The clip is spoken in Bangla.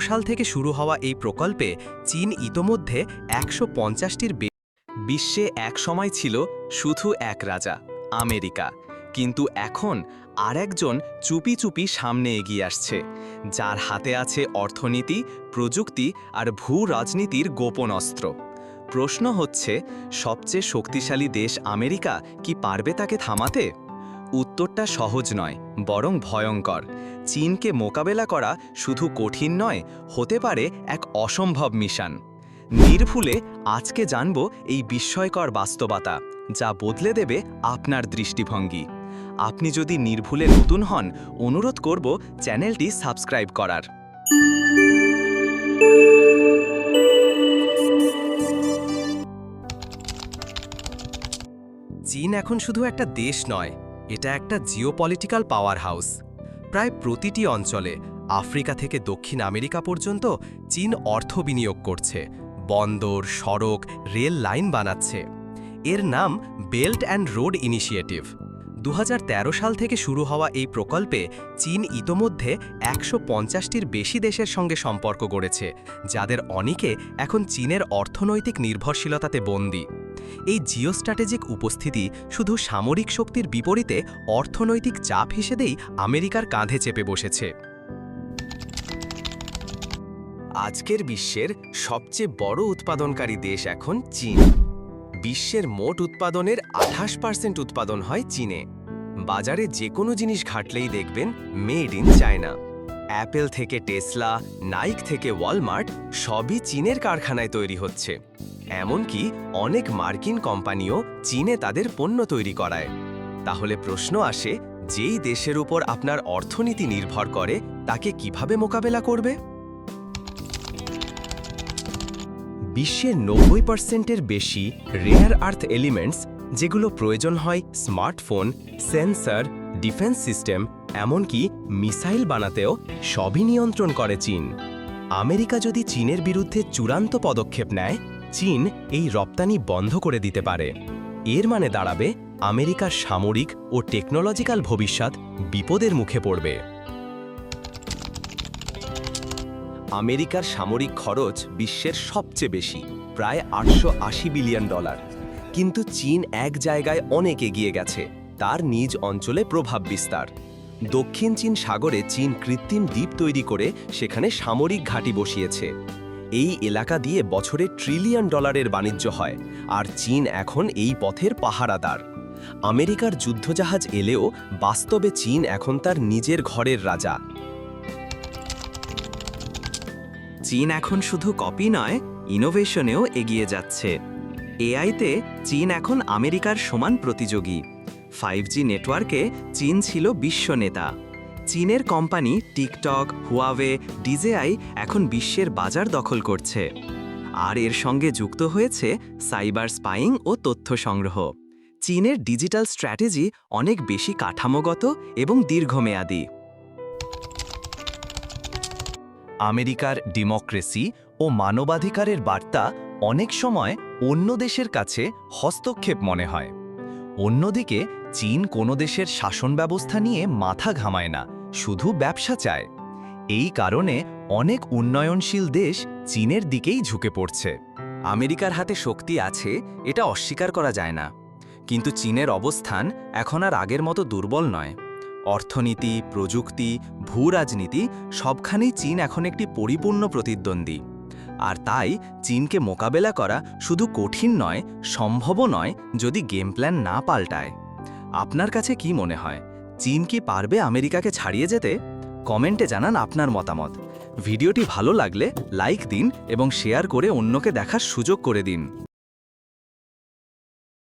সাল থেকে শুরু হওয়া এই প্রকল্পে চীন ইতোমধ্যে একশো পঞ্চাশটির বিশ্বে এক সময় ছিল শুধু এক রাজা, আমেরিকা। কিন্তু এখন আরেকজন চুপি চুপি সামনে এগিয়ে আসছে, যার হাতে আছে অর্থনীতি, প্রযুক্তি আর ভূ রাজনীতির গোপন অস্ত্র। প্রশ্ন হচ্ছে, সবচেয়ে শক্তিশালী দেশ আমেরিকা কি পারবে তাকে থামাতে? উত্তরটা সহজ নয়, বরং ভয়ঙ্কর। চীনকে মোকাবেলা করা শুধু কঠিন নয়, হতে পারে এক অসম্ভব মিশন। নির্ভুলে আজকে জানব এই বিস্ময়কর বাস্তবতা, যা বদলে দেবে আপনার দৃষ্টিভঙ্গি। আপনি যদি নির্ভুলে নতুন হন, অনুরোধ করব চ্যানেলটি সাবস্ক্রাইব করার। চীন এখন শুধু একটা দেশ নয়, এটা একটা জিওপলিটিক্যাল পাওয়ার হাউস প্রায় প্রতিটি অঞ্চলে, আফ্রিকা থেকে দক্ষিণ আমেরিকা পর্যন্ত চীন অর্থ বিনিয়োগ করছে, বন্দর, সড়ক, রেল লাইন বানাচ্ছে। এর নাম বেল্ট অ্যান্ড রোড ইনিশিয়েটিভ। দু হাজার তেরো সাল থেকে শুরু হওয়া এই প্রকল্পে চীন ইতোমধ্যে একশো পঞ্চাশটির বেশি দেশের সঙ্গে সম্পর্ক গড়েছে, যাদের অনেকে এখন চীনের অর্থনৈতিক নির্ভরশীলতাতে বন্দী। এই জিও জিওস্ট্র্যাটেজিক উপস্থিতি শুধু সামরিক শক্তির বিপরীতে অর্থনৈতিক চাপ হিসেবেই আমেরিকার কাঁধে চেপে বসেছে। আজকের বিশ্বের সবচেয়ে বড় উৎপাদনকারী দেশ এখন চীন। বিশ্বের মোট উৎপাদনের আঠাশ পার্সেন্ট উৎপাদন হয় চীনে। বাজারে যে কোনো জিনিস ঘাটলেই দেখবেন মেড ইন চায়না। অ্যাপেল থেকে টেসলা, নাইক থেকে ওয়ালমার্ট সবই চীনের কারখানায় তৈরি হচ্ছে। এমনকি অনেক মার্কিন কোম্পানিও চীনে তাদের পণ্য তৈরি করায়। তাহলে প্রশ্ন আসে, যেই দেশের উপর আপনার অর্থনীতি নির্ভর করে, তাকে কীভাবে মোকাবেলা করবে? বিশ্বের নব্বই পার্সেন্টের বেশি রেয়ার আর্থ এলিমেন্টস যেগুলো প্রয়োজন হয় স্মার্টফোন, সেন্সর, ডিফেন্স সিস্টেম, এমনকি মিসাইল বানাতেও, সবই নিয়ন্ত্রণ করে চীন। আমেরিকা যদি চীনের বিরুদ্ধে চূড়ান্ত পদক্ষেপ নেয় চীন এই রপ্তানি বন্ধ করে দিতে পারে। এর মানে দাঁড়াবে আমেরিকার সামরিক ও টেকনোলজিক্যাল ভবিষ্যৎ বিপদের মুখে পড়বে। আমেরিকার সামরিক খরচ বিশ্বের সবচেয়ে বেশি, প্রায় আটশো আশি বিলিয়ন ডলার। কিন্তু চীন এক জায়গায় অনেক এগিয়ে গেছে, তার নিজ অঞ্চলে প্রভাব বিস্তার। দক্ষিণ চীন সাগরে চীন কৃত্রিম দ্বীপ তৈরি করে সেখানে সামরিক ঘাঁটি বসিয়েছে। এই এলাকা দিয়ে বছরে ট্রিলিয়ন ডলারের বাণিজ্য হয়, আর চীন এখন এই পথের পাহারাদার। আমেরিকার যুদ্ধজাহাজ এলেও বাস্তবে চীন এখন তার নিজের ঘরের রাজা। চীন এখন শুধু কপি নয় ইনোভেশনেও এগিয়ে যাচ্ছে। এআইতে চীন এখন আমেরিকার সমান প্রতিযোগী। ফাইভ নেটওয়ার্কে চীন ছিল বিশ্ব নেতা। চীনের কোম্পানি টিকটক, হুয়াওয়ে, ডিজেআই এখন বিশ্বের বাজার দখল করছে। আর এর সঙ্গে যুক্ত হয়েছে সাইবার স্পাইং ও তথ্য সংগ্রহ। চীনের ডিজিটাল স্ট্র্যাটেজি অনেক বেশি কাঠামোগত এবং দীর্ঘমেয়াদী। আমেরিকার ডেমোক্রেসি ও মানবাধিকারের বার্তা অনেক সময় অন্য দেশের কাছে হস্তক্ষেপ মনে হয়। অন্যদিকে, চীন কোনো দেশের শাসন ব্যবস্থা নিয়ে মাথা ঘামায় না। শুধু ব্যবসা চায়। এই কারণে অনেক উন্নয়নশীল দেশ চীনের দিকেই ঝুঁকে পড়ছে। আমেরিকার হাতে শক্তি আছে, এটা অস্বীকার করা যায় না। কিন্তু চীনের অবস্থান এখন আর আগের মতো দুর্বল নয়। অর্থনীতি, প্রযুক্তি ভূ রাজনীতি সবখানেই চীন এখন একটি পরিপূর্ণ প্রতিদ্বন্দ্বী। আর তাই চীনকে মোকাবেলা করা শুধু কঠিন নয়, সম্ভবও নয় যদি গেম প্ল্যান না পাল্টায়। আপনার কাছে কি মনে হয়? চীন কি পারবে আমেরিকাকে ছাড়িয়ে যেতে? কমেন্টে জানান আপনার মতামত। ভিডিওটি ভালো লাগলে লাইক দিন এবং শেয়ার করে অন্যকে দেখার সুযোগ করে দিন।